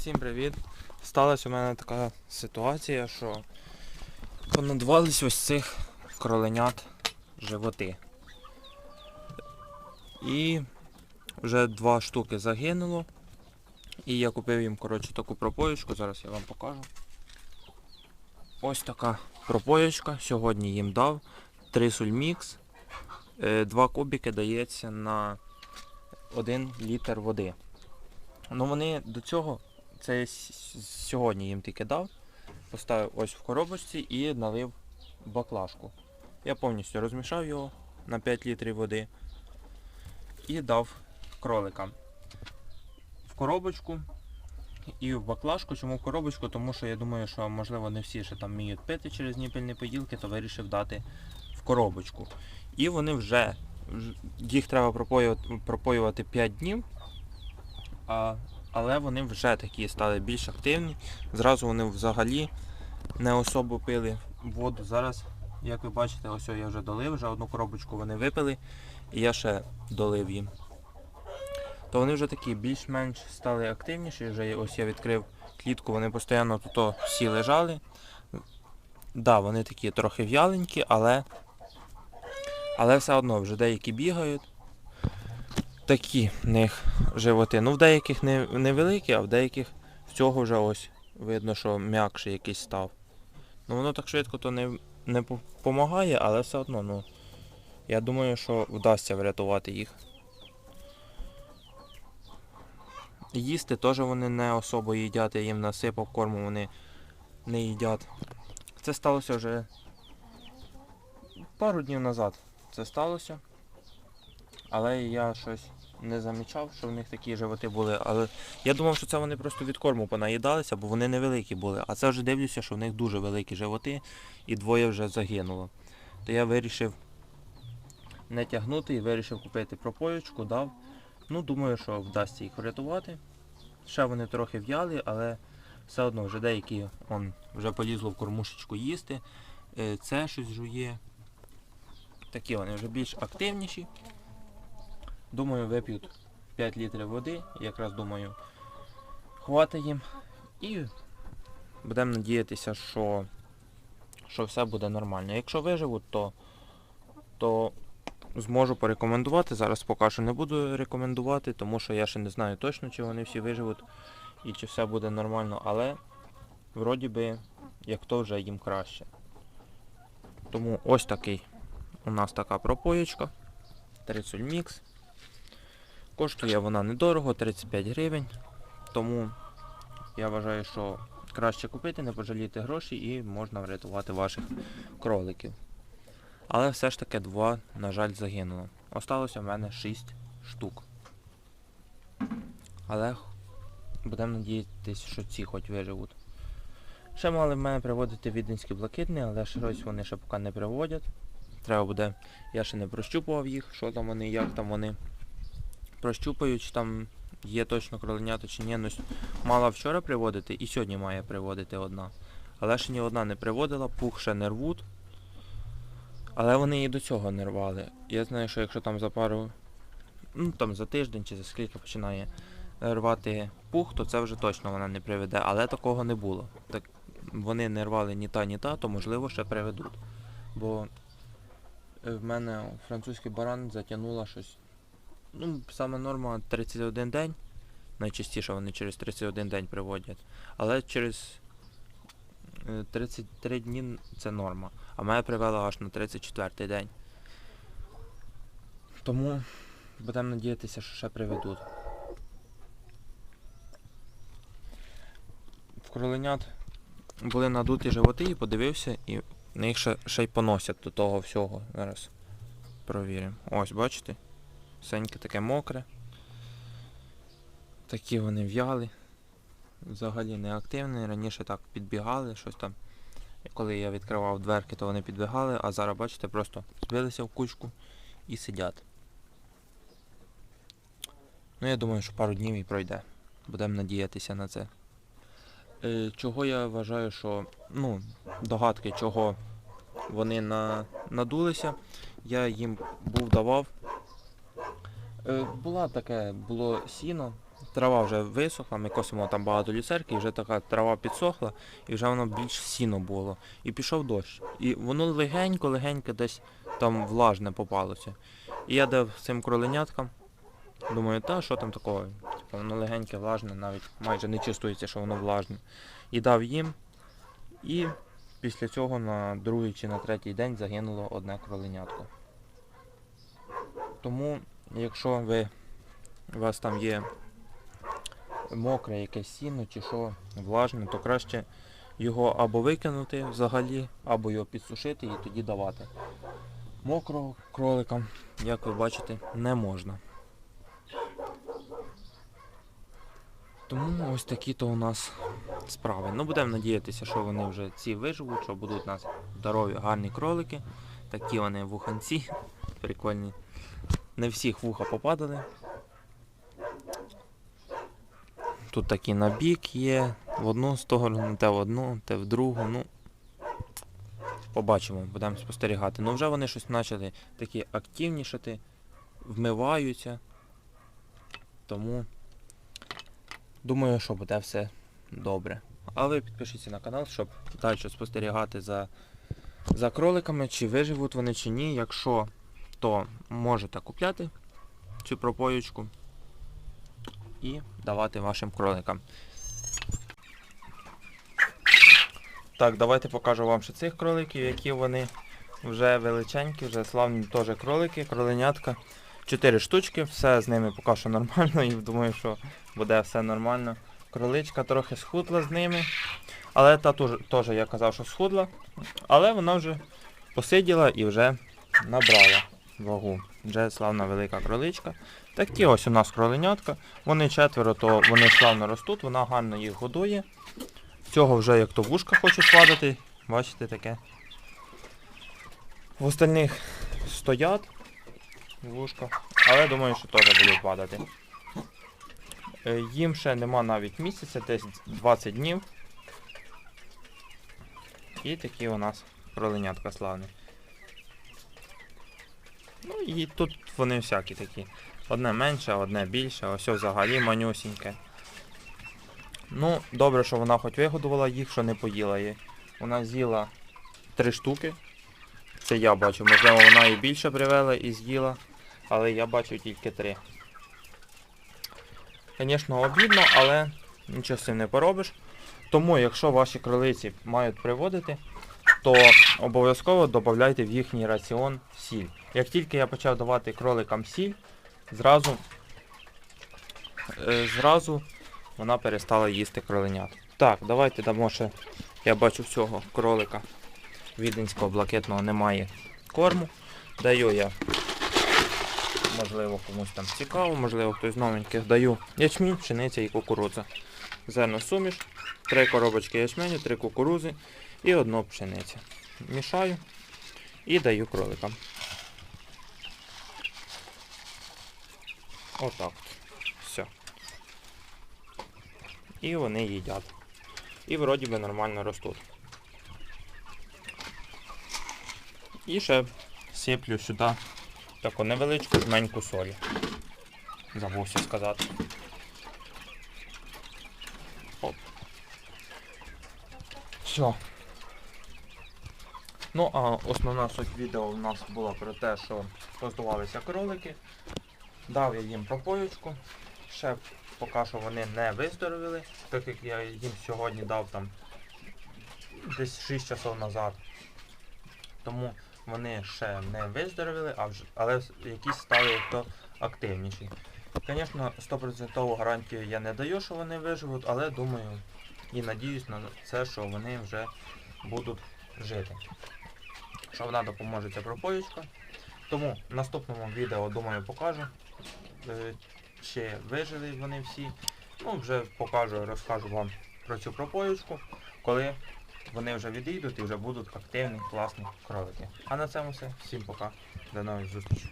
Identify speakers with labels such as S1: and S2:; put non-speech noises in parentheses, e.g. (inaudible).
S1: Всім привіт! Сталася у мене така ситуація, що понадувались ось цих кроленят животи. І вже два штуки загинуло. І я купив їм коротше, таку пропоєчку, зараз я вам покажу. Ось така пропоєчка. Сьогодні їм дав. Трисульмікс. Е, Два кубики дається на 1 літр води. Ну вони до цього, це я сьогодні їм тільки дав. Поставив ось в коробочці і налив баклажку. Я повністю розмішав його на 5 літрів води і дав кроликам. В коробочку і в баклажку. Чому в коробочку? Тому що я думаю, що можливо не всі ще там вміють пити через ніпельні поділки, то вирішив дати в коробочку. І вони вже, їх треба пропоювати 5 днів. А, але вони вже такі стали більш активні. Зразу вони взагалі не особо пили воду. Зараз, як ви бачите, ось я вже долив, вже одну коробочку вони випили, і я ще долив їм. То вони вже такі більш-менш стали активніші. Вже ось я відкрив клітку, вони постійно тут всі лежали. Да, вони такі трохи в'яленькі, але, але все одно вже деякі бігають такі в них животи. Ну, в деяких не, невеликі, а в деяких в цього вже ось видно, що м'якший якийсь став. Ну воно так швидко то не, не допомагає, але все одно, ну. Я думаю, що вдасться врятувати їх. Їсти теж вони не особо їдять, я їм насипав корму, вони не їдять. Це сталося вже пару днів назад. Це сталося. Але я щось не замічав, що в них такі животи були. Але я думав, що це вони просто від корму понаїдалися, бо вони невеликі були. А це вже дивлюся, що в них дуже великі животи і двоє вже загинуло. То я вирішив не тягнути і вирішив купити пропоєчку, дав. Ну, думаю, що вдасться їх врятувати. Ще вони трохи в'яли, але все одно вже деякі он, вже полізло в кормушечку їсти. Е, Це щось жує. Такі вони вже більш активніші. Думаю, вип'ють 5 літрів води. Якраз думаю, хватить їм. І будемо надіятися, що, що все буде нормально. Якщо виживуть, то, то зможу порекомендувати. Зараз поки що не буду рекомендувати, тому що я ще не знаю точно, чи вони всі виживуть і чи все буде нормально, але вроді би, як то вже їм краще. Тому ось такий у нас така пропоєчка. Трицуль мікс. Коштує вона недорого, 35 гривень. Тому я вважаю, що краще купити, не пожаліти гроші і можна врятувати ваших кроликів. Але все ж таки два, на жаль, загинуло. Осталося в мене 6 штук. Але будемо надіятися, що ці хоч виживуть. Ще мали в мене приводити віденські блакитні, але щось вони ще поки не приводять. Треба буде. Я ще не прощупував їх, що там вони, як там вони. Прощупаю, там є точно кроленята чи ні. Ну, мала вчора приводити і сьогодні має приводити одна. Але ще ні одна не приводила, пух ще не рвуть. Але вони і до цього не рвали. Я знаю, що якщо там за пару, ну там за тиждень чи за скільки починає рвати пух, то це вже точно вона не приведе. Але такого не було. Так вони не рвали ні та, ні та, то можливо ще приведуть. Бо е, в мене французький баран затягнула щось. Ну, саме норма 31 день. Найчастіше вони через 31 день приводять. Але через е, 33 дні це норма. А мене привела аж на 34 день. Тому будемо надіятися, що ще приведуть. В кроленят були надуті животи і подивився, і в них ще, ще й поносять до того всього. Зараз провіримо. Ось, бачите? Сеньке таке мокре. Такі вони в'яли. Взагалі не активні. Раніше так підбігали, щось там. Коли я відкривав дверки, то вони підбігали, а зараз, бачите, просто збилися в кучку і сидять. Ну, я думаю, що пару днів і пройде. Будемо надіятися на це. Е, чого я вважаю, що. Ну, догадки, чого вони на, надулися. Я їм був давав була таке, було сіно, трава вже висохла, ми косимо там багато люцерки, і вже така трава підсохла, і вже воно більш сіно було. І пішов дощ. І воно легенько-легенько десь там влажне попалося. І я дав цим кроленяткам. Думаю, та що там такого? Типу, воно легеньке, влажне, навіть майже не чувствується, що воно влажне. І дав їм. І після цього на другий чи на третій день загинуло одне кроленятко. Тому, якщо ви, у вас там є мокре якесь сіно чи що влажне, то краще його або викинути взагалі, або його підсушити і тоді давати. Мокрого кроликам, як ви бачите, не можна. Тому ось такі то у нас справи. Ну будемо надіятися, що вони вже ці виживуть, що будуть у нас здорові, гарні кролики. Такі вони вуханці. Прикольні. Не всіх вуха попадали. Тут такі на бік є, в одну сторону, те в одну, те в другу. Ну, побачимо, будемо спостерігати. Ну вже вони щось почали такі активнішати, вмиваються. Тому думаю, що буде все добре. А ви підпишіться на канал, щоб далі спостерігати за, за кроликами, чи виживуть вони чи ні. Якщо то можете купляти цю пропоючку і давати вашим кроликам. Так, давайте покажу вам ще цих кроликів, які вони вже величенькі, вже славні теж кролики, кроленятка. Чотири штучки, все з ними поки що нормально (laughs) і думаю, що буде все нормально. Кроличка трохи схудла з ними. Але та теж, я казав, що схудла. Але вона вже посиділа і вже набрала вагу. Вже славна велика кроличка. Такі ось у нас кроленятка. Вони четверо, то вони славно ростуть, вона гарно їх годує. Цього вже як то вушка хоче складати. Бачите таке. В остальних стоять вушка, але думаю, що теж будуть падати. Е, Їм ще нема навіть місяця, десь 20 днів. І такі у нас кроленятка славні. Ну і тут вони всякі такі. Одне менше, одне більше, ось взагалі манюсіньке. Ну, добре, що вона хоч вигодувала їх, що не поїла її. Вона з'їла три штуки. Це я бачу, можливо, вона і більше привела і з'їла, але я бачу тільки три. Звісно, обідно, але нічого з цим не поробиш. Тому, якщо ваші кролиці мають приводити, то обов'язково додавайте в їхній раціон сіль. Як тільки я почав давати кроликам сіль, зразу, е, зразу вона перестала їсти кроленят. Так, давайте дамо ще, я бачу всього кролика віденського блакитного немає корму. Даю я, можливо, комусь там цікаво, можливо, хтось новеньких даю ячмінь, пшениця і кукурудза. Зерно суміш, три коробочки ячменю, три кукурузи і одну пшениця. Мішаю і даю кроликам. Отак. от. Все. І вони їдять. І вроді би нормально ростуть. І ще сиплю сюди таку невеличку жменьку солі. Забувся сказати. Оп. Все. Ну, а основна суть відео у нас була про те, що поздувалися кролики. Дав я їм пропоючку. Ще поки що вони не виздоровіли, так як я їм сьогодні дав там десь 6 часов назад. Тому вони ще не виздоровіли, а вже, але якісь стали то активніші. Звісно, 100% гарантію я не даю, що вони виживуть, але думаю і надіюсь на це, що вони вже будуть жити. Що вона допоможе ця пропоїчка. Тому в наступному відео, думаю, покажу, е, чи вижили вони всі. Ну, вже покажу, розкажу вам про цю пропоїчку, коли вони вже відійдуть і вже будуть активні, класні кролики. А на цьому все. Всім пока. До нових зустрічей.